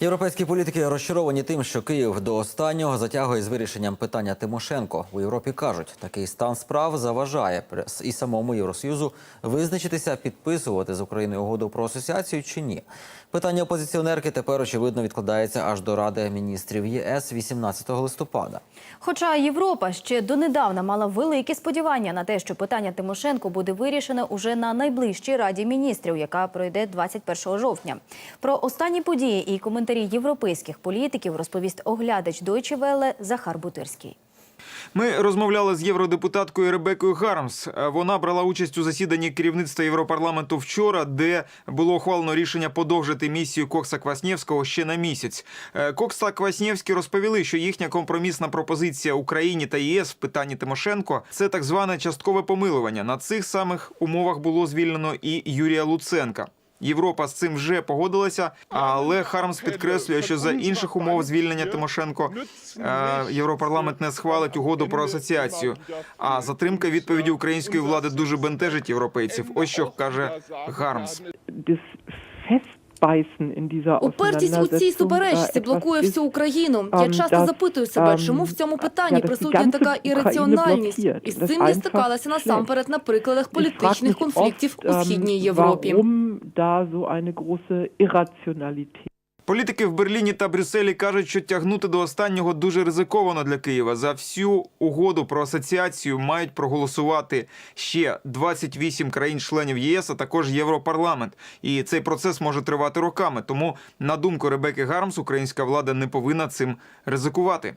Європейські політики розчаровані тим, що Київ до останнього затягує з вирішенням питання Тимошенко. У Європі кажуть, такий стан справ заважає і самому Євросоюзу визначитися, підписувати з Україною угоду про асоціацію чи ні. Питання опозиціонерки тепер очевидно відкладається аж до Ради міністрів ЄС 18 листопада. Хоча Європа ще донедавна мала великі сподівання на те, що питання Тимошенко буде вирішене уже на найближчій раді міністрів, яка пройде 21 жовтня. Про останні події і коментарі європейських політиків розповість оглядач Deutsche Welle Захар Бутирський. Ми розмовляли з євродепутаткою Ребекою Хармс. Е, Вона брала участь у засіданні керівництва Європарламенту вчора, де було ухвалено рішення подовжити місію Кокса Кваснєвського ще на місяць. Е, Кокс та Кваснєвський розповіли, що їхня компромісна пропозиція Україні та ЄС в питанні Тимошенко це так зване часткове помилування. На цих самих умовах було звільнено і Юрія Луценка. Європа з цим вже погодилася, але Хармс підкреслює, що за інших умов звільнення Тимошенко е, Європарламент не схвалить угоду про асоціацію. А затримка відповіді української влади дуже бентежить європейців. Ось що каже Хармс. Упертість у цій Auseinandersetzung, суперечці äh, блокує всю Україну. Я ем, часто запитую себе, ем, чому в цьому питанні присутня така ірраціональність, і з цим стикалися schlecht. насамперед на прикладах політичних конфліктів у ähm, східній Європі. Політики в Берліні та Брюсселі кажуть, що тягнути до останнього дуже ризиковано для Києва. За всю угоду про асоціацію мають проголосувати ще 28 країн-членів ЄС, а також Європарламент. І цей процес може тривати роками. Тому, на думку Ребеки Гармс, українська влада не повинна цим ризикувати.